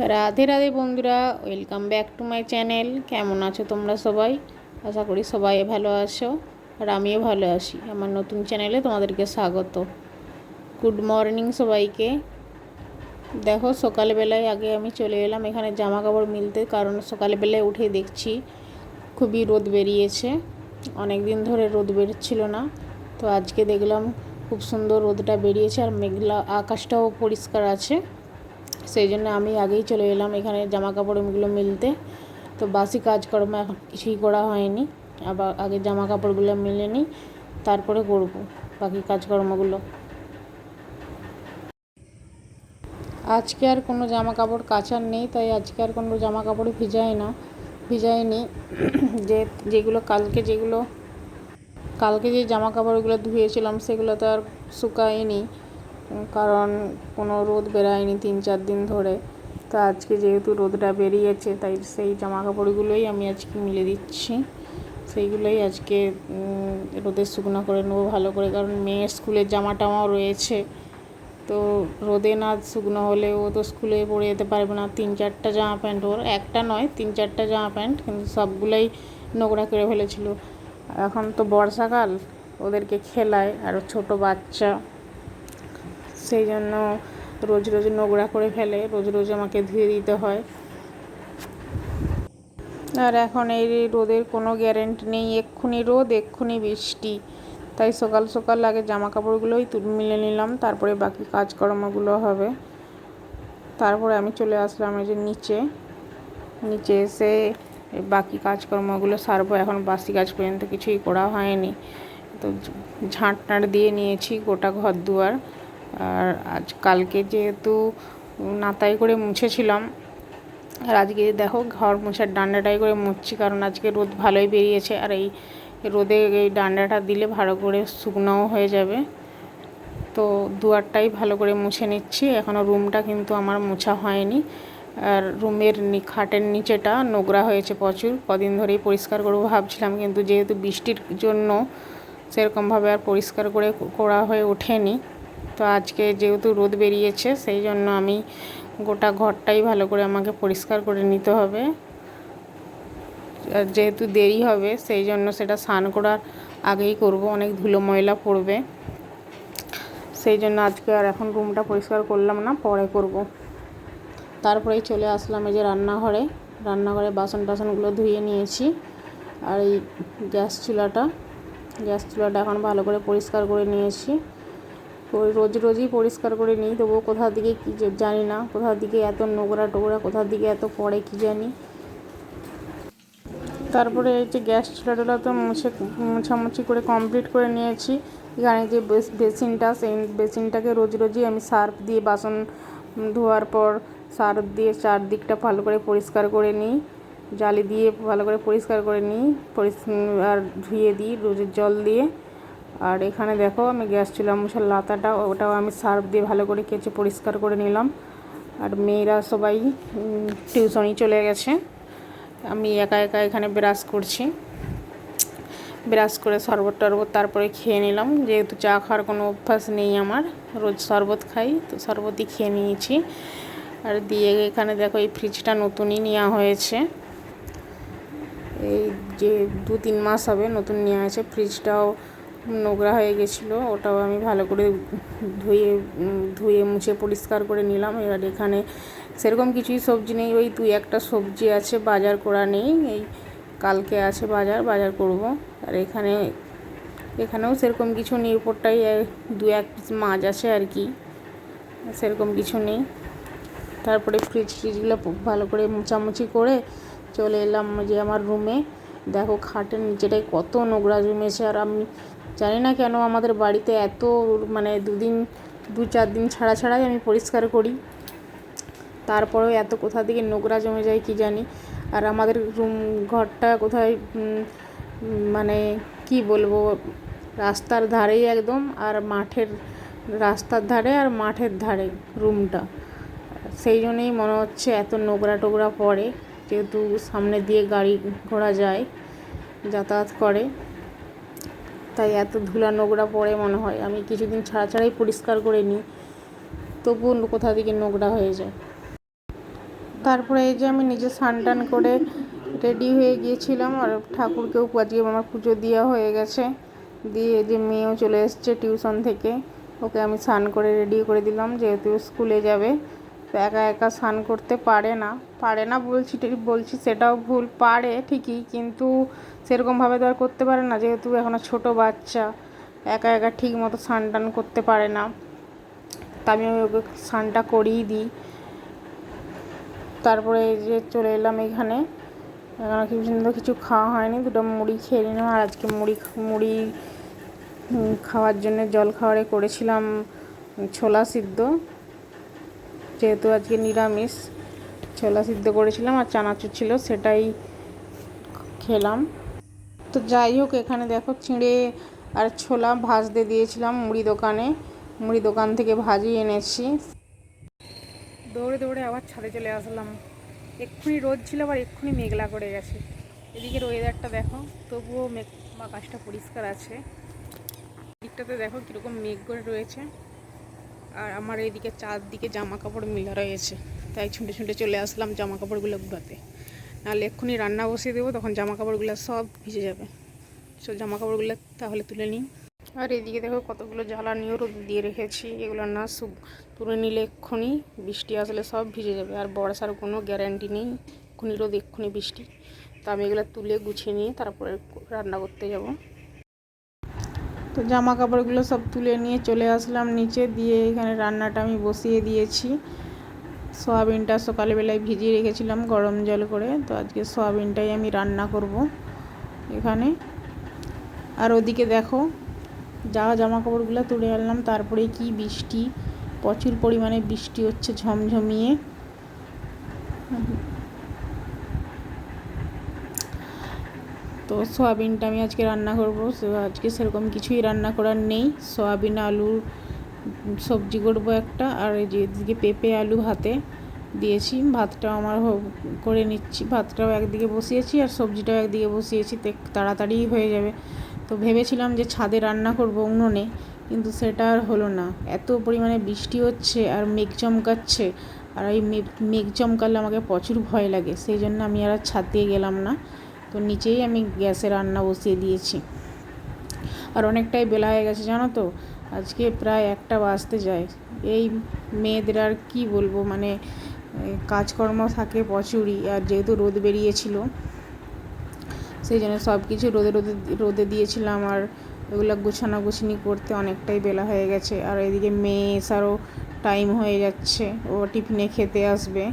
রাধে রাধে বন্ধুরা welcome back to my channel কেমন আছো তোমরা সবাই? আশা করি সবাই ভালো আছো, আর আমিও ভালো আছি। আমার নতুন চ্যানেলে তোমাদেরকে স্বাগত। গুড মর্নিং সবাইকে। দেখো, সকালবেলায় আগে আমি চলে এলাম এখানে জামা কাপড় মিলতে, কারণ সকালবেলায় উঠে দেখছি খুবই রোদ বেরিয়েছে। অনেক দিন ধরে রোদ বেরোচ্ছিল না। তো আজকে দেখলাম খুব সুন্দর রোদটা বেরিয়েছে, আর মেঘলা আকাশটাও পরিষ্কার আছে। সেই জন্য আমি আগেই চলে এলাম এখানে জামা কাপড়গুলো মিলতে। তো বাসি কাজকর্ম এখন কিছুই করা হয়নি। আবার আগে জামা কাপড়গুলো মিলে নিই, তারপরে করব বাকি কাজকর্মগুলো। আজকে আর কোনো জামা কাপড় কাচার নেই, তাই আজকে আর কোনো জামা কাপড় ভিজাই না। ভিজাইনি। যে, যেগুলো কালকে যেগুলো, কালকে যে জামা কাপড়গুলো ধুয়েছিলাম সেগুলো তো আর শুকায়নি। কারণ কোনো রোদ বেরায়নি তিন চার দিন ধরে। তো আজকে যেহেতু রোদটা বেরিয়েছে, তাই সেই জামা কাপড়গুলোই আমি আজকে মিলে দিচ্ছি। সেইগুলোই আজকে রোদে শুকনো করে নেব ভালো করে। কারণ মেয়ের স্কুলের জামা টামাও রয়েছে। তো রোদে না শুকনো হলে ও তো স্কুলে পরে যেতে পারবে না। তিন চারটা জামা প্যান্ট ওর, একটা নয়, তিন চারটা জামা প্যান্ট, কিন্তু সবগুলোই নোংরা করে ফেলেছিল। এখন তো বর্ষাকাল, ওদেরকে খেলায়, আর ছোট বাচ্চা। সেই জন্য রোজ রোজ নোংরা করে ফেলে, রোজ রোজ আমাকে ধুয়ে দিতে হয়। আর এখন এই রোদের কোনো গ্যারেন্টি নেই, এক্ষুনি রোদ, এক্ষুনি বৃষ্টি। তাই সকাল সকাল আগে জামা কাপড়গুলোই মিলে নিলাম, তারপরে বাকি কাজকর্মগুলো হবে। তারপরে আমি চলে আসলাম এই যে নিচে। নিচে এসে বাকি কাজকর্মগুলো সারবো, এখন বাসি কাজ পর্যন্ত কিছুই করা হয়নি। তো ঝাঁট টাঁট দিয়ে নিয়েছি গোটা ঘর দুয়ার। আর আজ কালকে যেহেতু নাতাই করে মুছেছিলাম, আর আজকে দেখো ঘর মোছার ডান্ডাটাই করে মুছছি, কারণ আজকে রোদ ভালোই বেরিয়েছে, আর এই রোদে এই ডান্ডাটা দিলে ভালো করে শুকনোও হয়ে যাবে। তো দুয়ারটাই ভালো করে মুছে নিচ্ছি এখনও রুমটা কিন্তু আমার মোছা হয়নি, আর রুমের খাটের নিচেটা নোংরা হয়েছে প্রচুর, কদিন ধরেই পরিষ্কার করব ভাবছিলাম, কিন্তু যেহেতু বৃষ্টির জন্য সেরকমভাবে আর পরিষ্কার করে করা হয়ে ওঠেনি তো আজকে যেহেতু রোদ বেরিয়েছে, সেই জন্য আমি গোটা ঘরটাই ভালো করে আমাকে পরিষ্কার করে নিতে হবে। যেহেতু দেরি হবে, সেই জন্য সেটা স্নান করার আগেই করব, অনেক ধুলো ময়লা পড়বে। সেই জন্য আজকে আর এখন রুমটা পরিষ্কার করলাম না, পরে করব। তারপরেই চলে আসলাম এই যে রান্নাঘরে। রান্নাঘরে বাসন টাসনগুলো ধুয়ে নিয়েছি। আর এই গ্যাস চুলাটা গ্যাস চুলাটা এখন ভালো করে পরিষ্কার করে নিয়েছি। রোজ রোজই পরিষ্কার করে নিই, তবুও কোথা দিকে কী জানি না কোথা দিকে এত নোংরা টোংরা কোথা দিকে এত পড়ে কী জানি। তারপরে এই যে গ্যাস চুলাটা তো মুছে, মোছামুছি করে কমপ্লিট করে নিয়েছি। এখানে যে বেসিনটা, সেই বেসিনটাকে রোজ রোজই আমি সার্ফ দিয়ে, বাসন ধোয়ার পর সার্ফ দিয়ে চারদিকটা ভালো করে পরিষ্কার করে নিই। জালি দিয়ে ভালো করে পরিষ্কার করে নিই আর ধুয়ে দিই, রোজের জল দিয়ে। আর এখানে দেখো আমি গ্যাস চুলা মশার লাতাটা, ওটাও আমি সার্ফ দিয়ে ভালো করে কেচে পরিষ্কার করে নিলাম। আর মেয়েরা সবাই টিউশনই চলে গেছে। আমি একা একা এখানে ব্রাশ করছি। ব্রাশ করে শরবত টরবত তারপরে খেয়ে নিলাম। যেহেতু চা খাওয়ার কোনো অভ্যাস নেই আমার, রোজ শরবত খাই, তো শরবতই খেয়ে নিয়েছি। আর দিয়ে এখানে দেখো এই ফ্রিজটা নতুনই নেওয়া হয়েছে। এই যে দু তিন মাস হবে নতুন নেওয়া হয়েছে। ফ্রিজটাও নোংরা হয়ে গেছিল, ওটাও আমি ভালো করে ধুয়ে ধুয়ে মুছে পরিষ্কার করে নিলাম। এবার এখানে সেরকম কিছুই সবজি নেই, ওই দুই একটা সবজি আছে, বাজার করা নেই, এই কালকে আছে বাজার বাজার করব। আর এখানে, এখানেও সেরকম কিছু নেই, উপরটাই দু এক পিস মাছ আছে আর কি, সেরকম কিছু নেই। তারপরে ফ্রিজ ফ্রিজগুলো ভালো করে মোছামুছি করে চলে এলাম যে আমার রুমে দেখো খাটের নিচেটায় কত নোংরা জমেছে, আর আমি জানি না কেন আমাদের বাড়িতে এত মানে দুদিন, দু চার দিন ছাড়া ছাড়াই আমি পরিষ্কার করি। তারপরেও এত কোথা থেকে নোংরা জমে যায় কি জানি। আর আমাদের রুম ঘরটা কোথায় মানে কি বলব, রাস্তার ধারেই একদম, আর মাঠের রাস্তার ধারে আর মাঠের ধারে রুমটা। সেই জন্যই মনে হচ্ছে এত নোংরা টোংরা পড়ে, যেহেতু সামনে দিয়ে গাড়ি ঘোড়া যায়, যাতায়াত করে। তাই এত ধুলা নোংরা পড়ে মনে হয়। আমি কিছুদিন ছাড়া ছাড়াই পরিষ্কার করে নিই। তবুও কোথা থেকে নোংরা হয়ে যায়। তারপরে এই যে আমি নিজে স্নান টান করে রেডি হয়ে গিয়েছিলাম আর ঠাকুরকেও আজকে আমার পুজো দেওয়া হয়ে গেছে। দিয়ে যে মেয়েও চলে এসছে টিউশন থেকে। ওকে আমি স্নান করে রেডি করে দিলাম, যেহেতু স্কুলে যাবে। তো একা একা স্নান করতে পারে না। পারে না বলছি বলছি সেটাও ভুল, পারে ঠিকই, কিন্তু সেরকমভাবে তো আর করতে পারে না, যেহেতু এখনও ছোটো বাচ্চা, একা একা ঠিক মতো স্নান টান করতে পারে না। তা আমি ওকে স্নানটা করিয়ে দিই। তারপরে এই যে চলে এলাম এখানে। এখানে কিছু সুন্দর কিছু খাওয়া হয়নি, দুটো মুড়ি খেয়ে নিলাম, আর আজকে মুড়ি মুড়ি খাওয়ার জন্য জল খাওয়ারে করেছিলাম ছোলা সিদ্ধ। যেহেতু আজকে নিরামিষ, ছোলা সিদ্ধ করেছিলাম আর চানাচুর ছিল, সেটাই খেলাম। তো যাই হোক, এখানে দেখো চিঁড়ে আর ছোলা ভাজতে দিয়েছিলাম মুড়ি দোকানে। মুড়ি দোকান থেকে ভাজি এনেছি। দৌড়ে দৌড়ে আবার ছাদে চলে আসলাম। এক্ষুনি রোদ ছিল, আবার এক্ষুনি মেঘলা করে গেছে। এদিকের ওয়েদারটা দেখো, তবুও মেঘ আকাশটা পরিষ্কার আছে। দিকটাতে দেখো কীরকম মেঘ করে রয়েছে। আর আমার এইদিকে চারদিকে জামা কাপড় মিলা রয়েছে। তাই ছুটে ছুটে চলে আসলাম জামা কাপড়গুলো গুলাতে। নাহলে এক্ষুনি রান্না বসিয়ে দেবো, তখন জামা কাপড়গুলো সব ভিজে যাবে। সব জামা কাপড়গুলো তাহলে তুলে নিই। আর এদিকে দেখো কতগুলো জ্বালানিও রোদ দিয়ে রেখেছি, এগুলো না শুক তুলে নিলে এক্ষুনি বৃষ্টি আসলে সব ভিজে যাবে। আর বর্ষার কোনো গ্যারান্টি নেই, এক্ষুনি রোদ, এক্ষুনি বৃষ্টি। তো আমি এগুলো তুলে গুছিয়ে নিয়ে তারপরে রান্না করতে যাব। তো জামা কাপড়গুলো সব তুলে নিয়ে চলে আসলাম নিচে দিয়ে এখানে রান্নাটা আমি বসিয়ে দিয়েছি। সয়াবিনটা সকালবেলায় ভিজিয়ে রেখেছিলাম গরম জল করে। তো আজকে সয়াবিনটাই আমি রান্না করব এখানে। আর ওদিকে দেখো, যা জামা কাপড়গুলো তুলে আনলাম, তারপরে কি বৃষ্টি, প্রচুর পরিমাণে বৃষ্টি হচ্ছে ঝমঝমিয়ে। তো সয়াবিনটা আমি আজকে রান্না করব। আজকে সেরকম কিছুই রান্না করার নেই। সয়াবিন আলুর সবজি করব একটা। আর এই যে এদিকে পেঁপে, আলু ভাতে দিয়েছি। ভাতটাও আমার করে নিচ্ছি। ভাতটাও একদিকে বসিয়েছি আর সবজিটাও একদিকে বসিয়েছি। তাড়াতাড়ি হয়ে যাবে। তো ভেবেছিলাম যে ছাদে রান্না করব উনুনে, কিন্তু সেটা আর হলো না। এত পরিমাণে বৃষ্টি হচ্ছে আর মেঘ চমকাচ্ছে। আর এই মেঘ চমকালে আমাকে প্রচুর ভয় লাগে। সেই জন্য আমি আর ছাদ দিয়ে গেলাম না। তো নিচেই আমি গ্যাসে রান্না বসিয়ে দিয়েছি। আর অনেকটাই বেলা হয়ে গেছে, জানো তো? আজকে প্রায় একটা বাজতে যায়। এই মেয়েদের আর কি বলব মানে কাজকর্ম থাকে প্রচুরই। আর যেহেতু রোদ বেরিয়েছিল, সেই জন্য সব কিছু রোদে রোদে রোদে দিয়েছিলাম। আর ওগুলো গুছানো গুছানি করতে অনেকটাই বেলা হয়ে গেছে। আর এদিকে মেয়ে এসারও টাইম হয়ে যাচ্ছে। ও টিফিনে খেতে আসবে।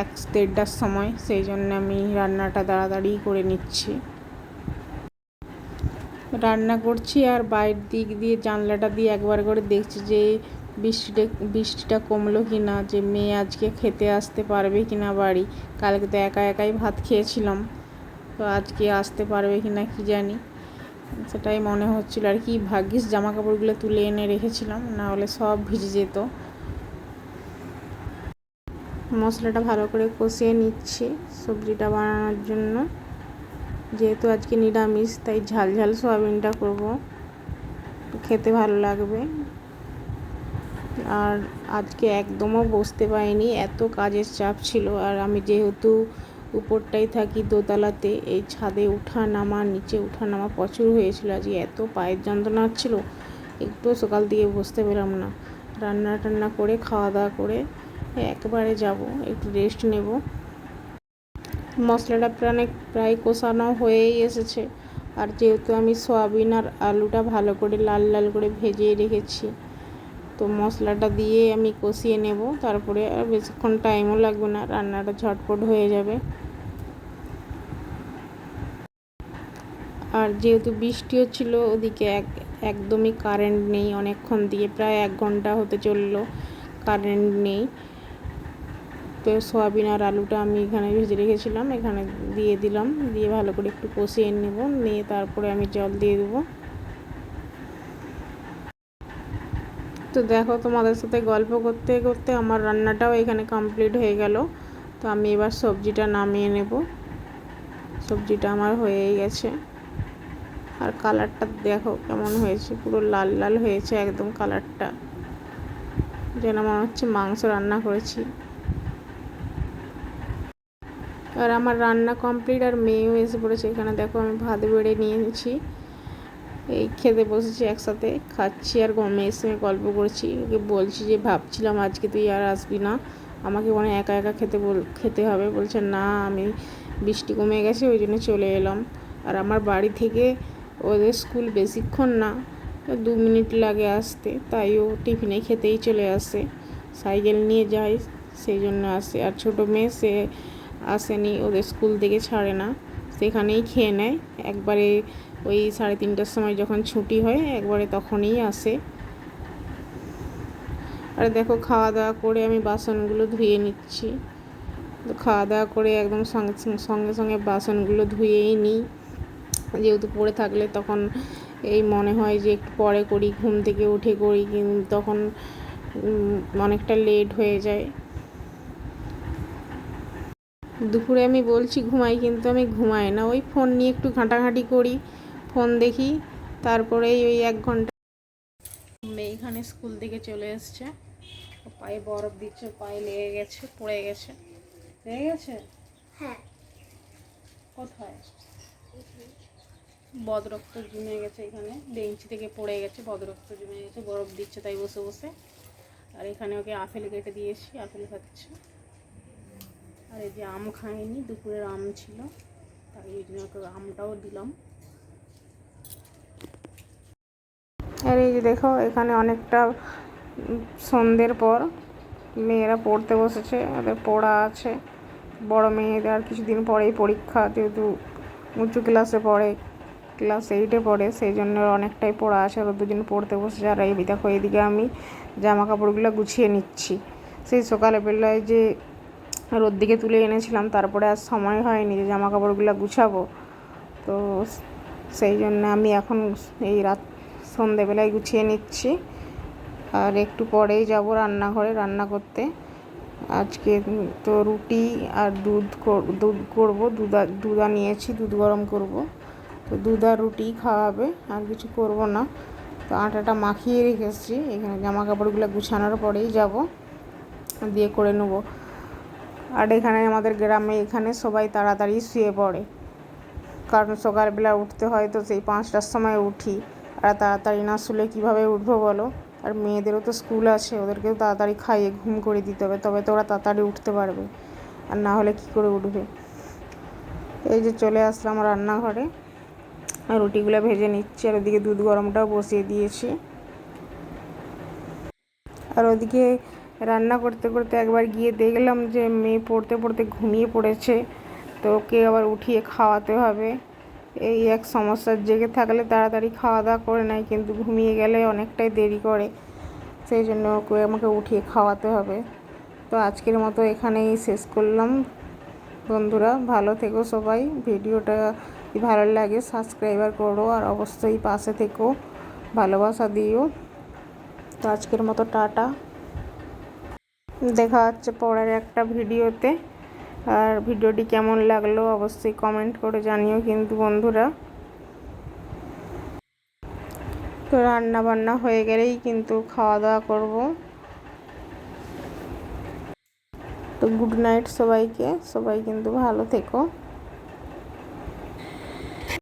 এক দেড়টার সময়, সেই জন্য আমি রান্নাটা তাড়াতাড়ি করে নিচ্ছি। রান্না করছি আর বাইরের দিক দিয়ে জানলাটা দিয়ে একবার করে দেখছি যে বৃষ্টিটা বৃষ্টিটা কমলো কি না যে মেয়ে আজকে খেতে আসতে পারবে কি না বাড়ি। কালকে তো একা একাই ভাত খেয়েছিলাম, তো আজকে আসতে পারবে কি না কি জানি। সেটাই মনে হচ্ছিল আর কি, ভাগ্যিস জামা কাপড়গুলো তুলে এনে রেখেছিলাম, না হলে সব ভিজে যেত। মশলাটা ভালো করে কষিয়ে নিচ্ছি সবজিটা বানানোর জন্য। যেহেতু আজকে নিরামিষ, তাই ঝাল ঝাল সোয়াবিনটা করব। খেতে ভালো লাগবে। আর আজকে একদমও বসতে পারিনি, এত কাজের চাপ ছিল। আর আমি যেহেতু উপরটাই থাকি দোতলাতে, এই ছাদে উঠা নামা, নিচে উঠা নামা প্রচুর হয়েছিল। আজকে এত পায়ের যন্ত্রণা হচ্ছিল একটু সকাল দিয়ে বসতে পেলাম না। রান্না টান্না করে, খাওয়া দাওয়া করে একবারে যাব। একটু রেস্ট নেব। মশলাটা প্রায় প্রায় কষানো হয়েই এসেছে। আর যেহেতু আমি সয়াবিন আর আলুটা ভালো করে লাল লাল করে ভেজে রেখেছি, তো মশলাটা দিয়ে আমি কষিয়ে নেব। তারপরে আর বেশিক্ষণ টাইমও লাগবে না, রান্নাটা ঝটপট হয়ে যাবে। আর যেহেতু বৃষ্টি হচ্ছিল ওদিকে এক, একদমই কারেন্ট নেই। অনেকক্ষণ দিয়ে প্রায় এক ঘণ্টা হতে চলল কারেন্ট নেই। তো সয়াবিন আর আলুটা আমি এখানে ভেজে রেখেছিলাম, এখানে দিয়ে দিলাম, দিয়ে ভালো করে একটু কষিয়ে নেব, নিয়ে তারপরে আমি জল দিয়ে দেবো। তো দেখো তোমাদের সাথে গল্প করতে করতে আমার রান্নাটাও এখানে কমপ্লিট হয়ে গেল। তো আমি এবার সবজিটা নামিয়ে নেব। সবজিটা আমার হয়েই গেছে। আর কালারটা দেখো কেমন হয়েছে, পুরো লাল লাল হয়েছে একদম কালারটা। যেন মনে হচ্ছে মাংস রান্না করেছি। আর আমার রান্না কমপ্লিট আর মেয়েও এসে পড়েছে, এখানে দেখো আমি ভাত বেড়ে নিয়েছি। এই খেতে বসেছি একসাথে, খাচ্ছি আর মেয়ের সঙ্গে গল্প করছি। ওকে বলছি যে, ভাবছিলাম আজকে তুই আর আসবি না, আমাকে মানে একা একা খেতে বল, খেতে হবে। বলছে, না, আমি বৃষ্টি কমে গেছে, ওই জন্য চলে এলাম। আর আমার বাড়ি থেকে ওদের স্কুল বেশিক্ষণ না, দু মিনিট লাগে আসতে, তাই ও টিফিনে খেতেই চলে আসে। সাইকেল নিয়ে যায়, সেই জন্য আসে। আর ছোটো মেয়ে, সে আসেনি, ওদের স্কুল থেকে ছাড়ে না। সেখানেই খেয়ে নেয়। একবারে ওই সাড়ে তিনটার সময় যখন ছুটি হয়, একবারে তখনই আসে। আর দেখো, খাওয়া দাওয়া করে আমি বাসনগুলো ধুয়ে নিচ্ছি। খাওয়া দাওয়া করে একদম সঙ্গে সঙ্গে সঙ্গে বাসনগুলো ধুয়েই নিই। যেহেতু পড়ে থাকলে তখন এই মনে হয় যে একটু পরে করি, ঘুম থেকে উঠে করি, কিন্তু তখন অনেকটা লেট হয়ে যায়। দুপুরে আমি বলছি ঘুমাই কিন্তু আমি ঘুমাই না। ওই ফোন নিয়ে একটু ঘাঁটাঘাঁটি করি ফোন দেখি তারপরেই ওই এক ঘণ্টা এখানে স্কুল থেকে চলে এসছে। পায়ে বরফ দিচ্ছে পায়ে লেগে গেছে পড়ে গেছে। লেগে গেছে? হ্যাঁ। কোথায়? বদরক্ত জমে গেছে এখানে। বেঞ্চি থেকে পড়ে গেছে বদরক্ত জমে গেছে বরফ দিচ্ছে তাই বসে বসে। আর এখানে ওকে আপেল কেটে দিয়েছি আপেল খাচ্ছে। আর এই যে আম খায়নি দুপুরের আম ছিল, তাই এই জন্য আমটাও দিলাম। আর এই যে দেখো, এখানে অনেকটা সন্ধ্যের পর মেয়েরা পড়তে বসেছে, ওদের পড়া আছে। বড় মেয়েদের আর কিছুদিন পরেই পরীক্ষা, যেহেতু উঁচু ক্লাসে পড়ে, ক্লাস এইটে পড়ে, সেই জন্য অনেকটাই পড়া আছে। ওরা দুজন পড়তে বসেছে, আর এই দেখো, এইদিকে আমি জামা কাপড়গুলো গুছিয়ে নিচ্ছি। সেই সকালে বেলায় যে রোদ দিকে তুলে এনেছিলাম, তারপরে আর সময় হয়নি যে জামা কাপড়গুলো গুছাবো। তো সেই জন্য আমি এখন এই রাত সন্ধেবেলায় গুছিয়ে নিচ্ছি। আর একটু পরেই যাব রান্নাঘরে রান্না করতে। আজকে তো রুটি আর দুধ দুধ করব, দুধ দুধ নিয়েছি, দুধ গরম করব। তো দুধ আর রুটি খাওয়াবে, আর কিছু করব না। তো আটাটা মাখিয়ে রেখেছি এখানে জামা কাপড়গুলো গুছানোর পরেই যাব। দিয়ে করে নেব। আর এখানে আমাদের গ্রামে এখানে সবাই তাড়াতাড়ি শুয়ে পড়ে। কারণ সকালবেলা উঠতে হয় তো সেই পাঁচটার সময় উঠি। আর তাড়াতাড়ি না শুলে কীভাবে উঠবো বলো? আর মেয়েদেরও তো স্কুল আছে, ওদেরকেও তাড়াতাড়ি খাইয়ে ঘুম করে দিতে হবে, তবে তো ওরা তাড়াতাড়ি উঠতে পারবে। আর না হলে কী করে উঠবে? এই যে চলে আসলাম রান্নাঘরে। আর রুটিগুলো ভেজে নিচ্ছি, আর ওদিকে দুধ গরমটাও বসিয়ে দিয়েছি। আর ওদিকে রান্না করতে করতে একবার গিয়ে দেখলাম যে মেয়ে পড়তে পড়তে ঘুমিয়ে পড়েছে। তো ওকে আবার উঠিয়ে খাওয়াতে হবে। এই এক সমস্যার জেগে থাকলে তাড়াতাড়ি খাওয়া দাওয়া করে নেয়, কিন্তু ঘুমিয়ে গেলে অনেকটাই দেরি করে। সেই জন্য ওকে আমাকে উঠিয়ে খাওয়াতে হবে। তো আজকের মতো এখানেই শেষ করলাম। বন্ধুরা, ভালো থেকো সবাই। ভিডিওটা ভালো লাগে সাবস্ক্রাইবার করো আর অবশ্যই পাশে থেকো। ভালোবাসা দিও। তো আজকের মতো টাটা। দেখা হচ্ছে পরের একটা ভিডিওতে। আর ভিডিওটি কেমন লাগল অবশ্যই কমেন্ট করে জানিও কিন্তু বন্ধুরা। তো রান্না বান্না হয়ে গেলেই কিন্তু খাওয়া দাওয়া করব। তো গুড নাইট সবাইকে, সবাই কিন্তু ভালো থেকো।